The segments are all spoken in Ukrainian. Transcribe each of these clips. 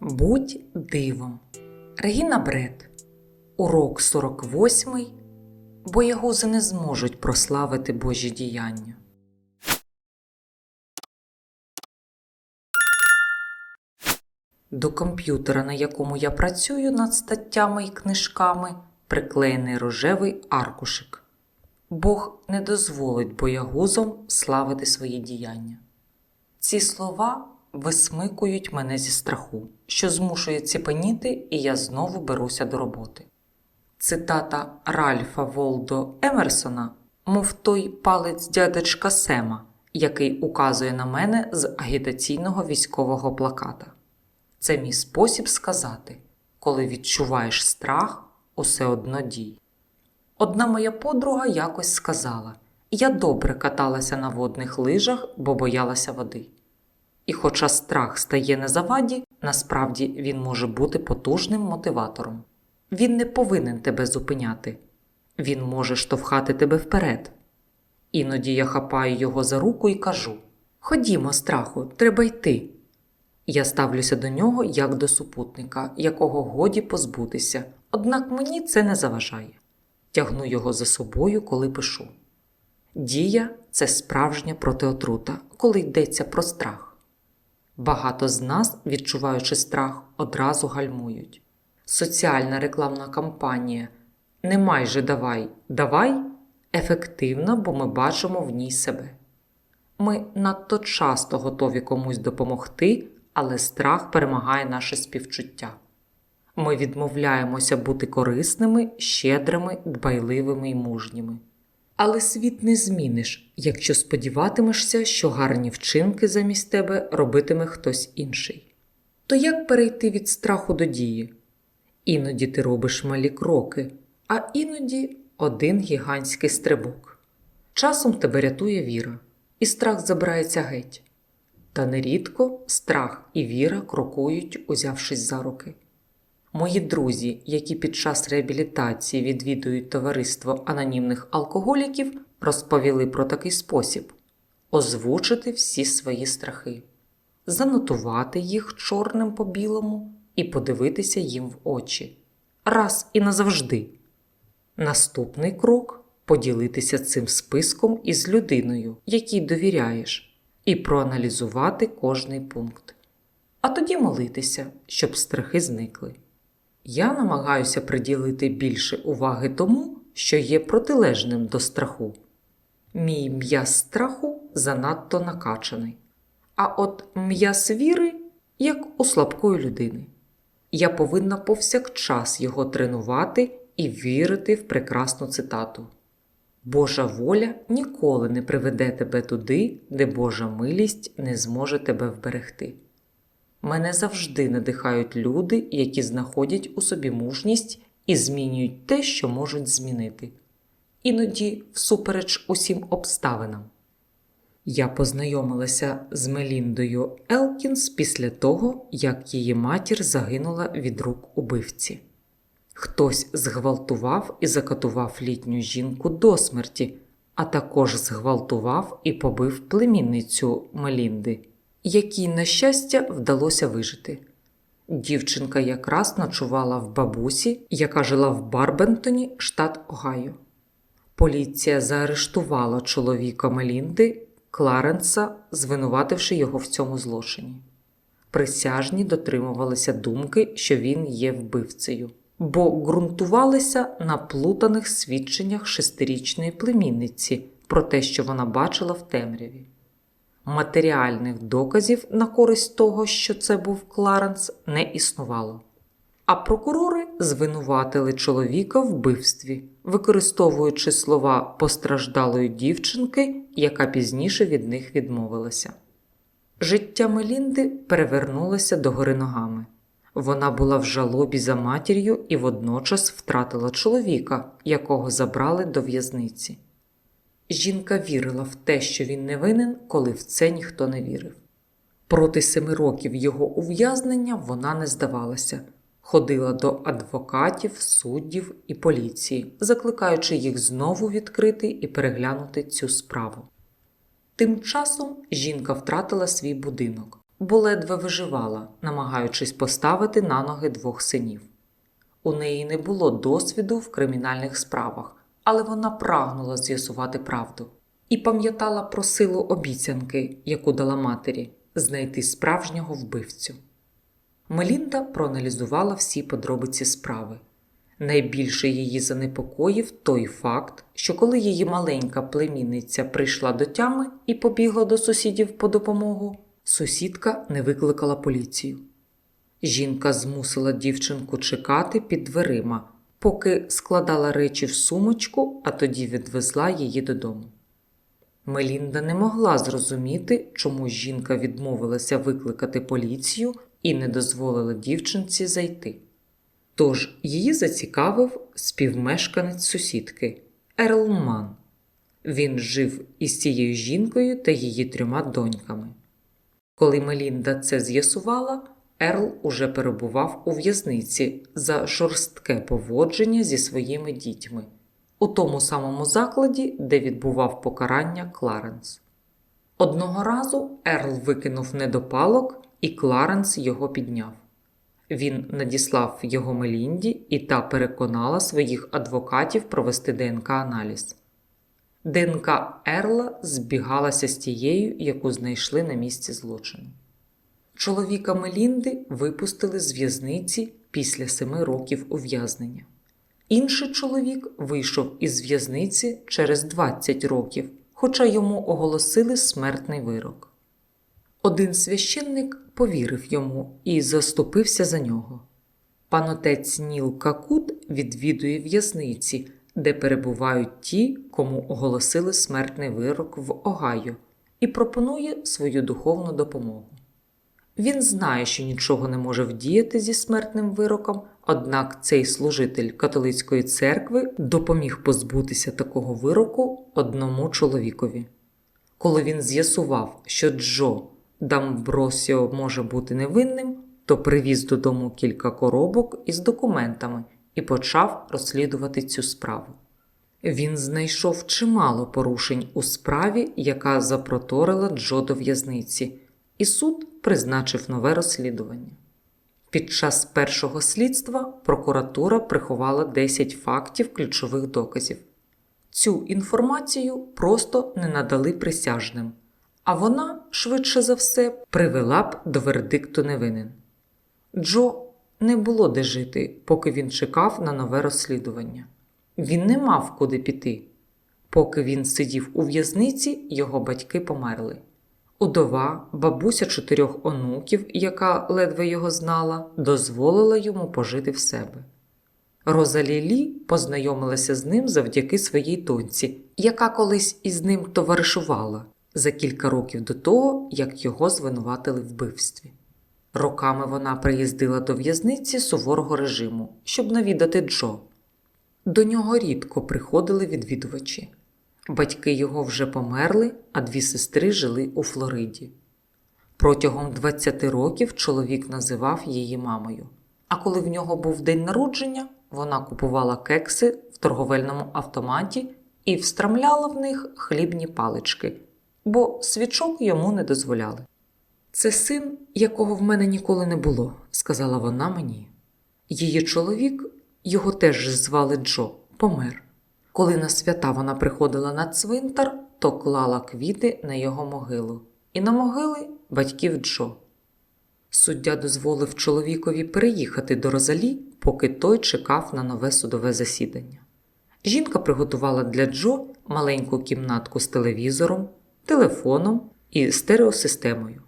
Будь дивом. Регіна Бред. Урок 48. Боягузи не зможуть прославити Божі діяння. До комп'ютера, на якому я працюю над статтями і книжками, приклеєний рожевий аркушик. Бог не дозволить боягузам славити свої діяння. Ці слова висмикують мене зі страху, що змушує ціпеніти, і я знову беруся до роботи. Цитата Ральфа Волдо Емерсона, мов той палець дядечка Сема, який указує на мене з агітаційного військового плаката. Це мій спосіб сказати, коли відчуваєш страх, усе одно дій. Одна моя подруга якось сказала: я добре каталася на водних лижах, бо боялася води. І хоча страх стає на заваді, насправді він може бути потужним мотиватором. Він не повинен тебе зупиняти, він може штовхати тебе вперед. Іноді я хапаю його за руку і кажу: Ходімо, страху, треба йти. Я ставлюся до нього як до супутника, якого годі позбутися, однак мені це не заважає. Тягну його за собою, коли пишу. Дія це справжня протиотрута, коли йдеться про страх. Багато з нас, відчуваючи страх, одразу гальмують. Соціальна рекламна кампанія Не майже давай, давай ефективна, бо ми бачимо в ній себе. Ми надто часто готові комусь допомогти, але страх перемагає наше співчуття. Ми відмовляємося бути корисними, щедрими, дбайливими і мужніми. Але світ не зміниш, якщо сподіватимешся, що гарні вчинки замість тебе робитиме хтось інший. То як перейти від страху до дії? Іноді ти робиш малі кроки, а іноді один гігантський стрибок. Часом тебе рятує віра, і страх забирається геть. Та нерідко страх і віра крокують, узявшись за руки. Мої друзі, які під час реабілітації відвідують товариство анонімних алкоголіків, розповіли про такий спосіб озвучити всі свої страхи, занотувати їх чорним по білому і подивитися їм в очі раз і назавжди. Наступний крок поділитися цим списком із людиною, якій довіряєш, і проаналізувати кожний пункт. А тоді молитися, щоб страхи зникли. Я намагаюся приділити більше уваги тому, що є протилежним до страху. Мій м'яз страху занадто накачаний, а от м'яз віри як у слабкої людини. Я повинна повсякчас його тренувати і вірити в прекрасну цитату. Божа воля ніколи не приведе тебе туди, де Божа милість не зможе тебе вберегти. Мене завжди надихають люди, які знаходять у собі мужність і змінюють те, що можуть змінити, іноді всупереч усім обставинам. Я познайомилася з Меліндою Елкінс після того, як її матір загинула від рук убивці. Хтось зґвалтував і закатував літню жінку до смерті, а також зґвалтував і побив племінницю Мелінди, якій, на щастя, вдалося вижити. Дівчинка якраз ночувала в бабусі, яка жила в Барбентоні, штат Огайо. Поліція заарештувала чоловіка Мелінди Кларенса, звинувативши його в цьому злочині. Присяжні дотримувалися думки, що він є вбивцею, бо ґрунтувалися на плутаних свідченнях шестирічної племінниці про те, що вона бачила в темряві. Матеріальних доказів на користь того, що це був Кларенс, не існувало. А прокурори звинуватили чоловіка в вбивстві, використовуючи слова постраждалої дівчинки, яка пізніше від них відмовилася. Життя Мелінди перевернулося догори ногами. Вона була в жалобі за матір'ю і водночас втратила чоловіка, якого забрали до в'язниці. Жінка вірила в те, що він не винен, коли в це ніхто не вірив. Проти семи років його ув'язнення вона не здавалася, ходила до адвокатів, суддів і поліції, закликаючи їх знову відкрити і переглянути цю справу. Тим часом жінка втратила свій будинок, бо ледве виживала, намагаючись поставити на ноги двох синів. У неї не було досвіду в кримінальних справах, але вона прагнула з'ясувати правду і пам'ятала про силу обіцянки, яку дала матері, знайти справжнього вбивцю. Мелінда проаналізувала всі подробиці справи. Найбільше її занепокоїв той факт, що коли її маленька племінниця прийшла до тями і побігла до сусідів по допомогу, сусідка не викликала поліцію. Жінка змусила дівчинку чекати під дверима, поки складала речі в сумочку, а тоді відвезла її додому. Мелінда не могла зрозуміти, чому жінка відмовилася викликати поліцію і не дозволила дівчинці зайти. Тож її зацікавив співмешканець сусідки Ерл Ман. Він жив із цією жінкою та її трьома доньками. Коли Мелінда це з'ясувала, Ерл уже перебував у в'язниці за жорстке поводження зі своїми дітьми у тому самому закладі, де відбував покарання Кларенс. Одного разу Ерл викинув недопалок, і Кларенс його підняв. Він надіслав його Мелінді, і та переконала своїх адвокатів провести ДНК-аналіз. ДНК Ерла збігалася з тією, яку знайшли на місці злочину. Чоловіка Мелінди випустили з в'язниці після семи років ув'язнення. Інший чоловік вийшов із в'язниці через 20 років, хоча йому оголосили смертний вирок. Один священник повірив йому і заступився за нього. Панотець Ніл Какут відвідує в'язниці, де перебувають ті, кому оголосили смертний вирок в Огайо, і пропонує свою духовну допомогу. Він знає, що нічого не може вдіяти зі смертним вироком, однак цей служитель католицької церкви допоміг позбутися такого вироку одному чоловікові. Коли він з'ясував, що Джо Дамбросіо може бути невинним, то привіз додому кілька коробок із документами і почав розслідувати цю справу. Він знайшов чимало порушень у справі, яка запроторила Джо до в'язниці, і суд призначив нове розслідування. Під час першого слідства прокуратура приховала 10 фактів ключових доказів. Цю інформацію просто не надали присяжним, а вона, швидше за все, привела б до вердикту невинен. Джо не було де жити, поки він чекав на нове розслідування. Він не мав куди піти. Поки він сидів у в'язниці, його батьки померли. Удова, бабуся чотирьох онуків, яка ледве його знала, дозволила йому пожити в себе. Розалі Лі познайомилася з ним завдяки своїй доньці, яка колись із ним товаришувала за кілька років до того, як його звинуватили в вбивстві. Роками вона приїздила до в'язниці суворого режиму, щоб навідати Джо. До нього рідко приходили відвідувачі. Батьки його вже померли, а дві сестри жили у Флориді. Протягом 20 років чоловік називав її мамою. А коли в нього був день народження, вона купувала кекси в торговельному автоматі і встрамляла в них хлібні палички, бо свічок йому не дозволяли. Це син, якого в мене ніколи не було, сказала вона мені. Її чоловік, його теж звали Джо, помер. Коли на свята вона приходила на цвинтар, то клала квіти на його могилу і на могили батьків Джо. Суддя дозволив чоловікові переїхати до Розалі, поки той чекав на нове судове засідання. Жінка приготувала для Джо маленьку кімнатку з телевізором, телефоном і стереосистемою.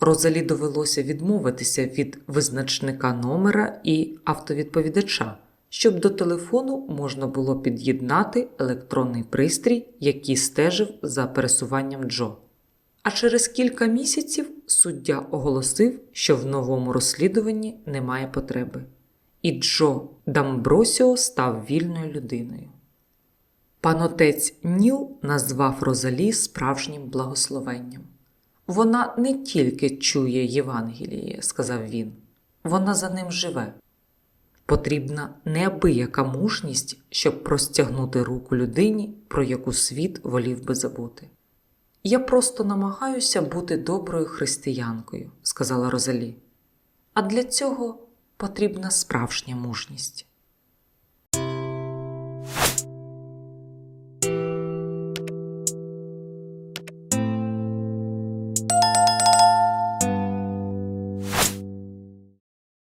Розалі довелося відмовитися від визначника номера і автовідповідача щоб до телефону можна було під'єднати електронний пристрій, який стежив за пересуванням Джо. А через кілька місяців суддя оголосив, що в новому розслідуванні немає потреби, і Джо Дамбросіо став вільною людиною. Панотець Ніл назвав Розалі справжнім благословенням. Вона не тільки чує Євангеліє, сказав він, вона за ним живе. Потрібна неабияка мужність, щоб простягнути руку людині, про яку світ волів би забути. Я просто намагаюся бути доброю християнкою, сказала Розалі. А для цього потрібна справжня мужність.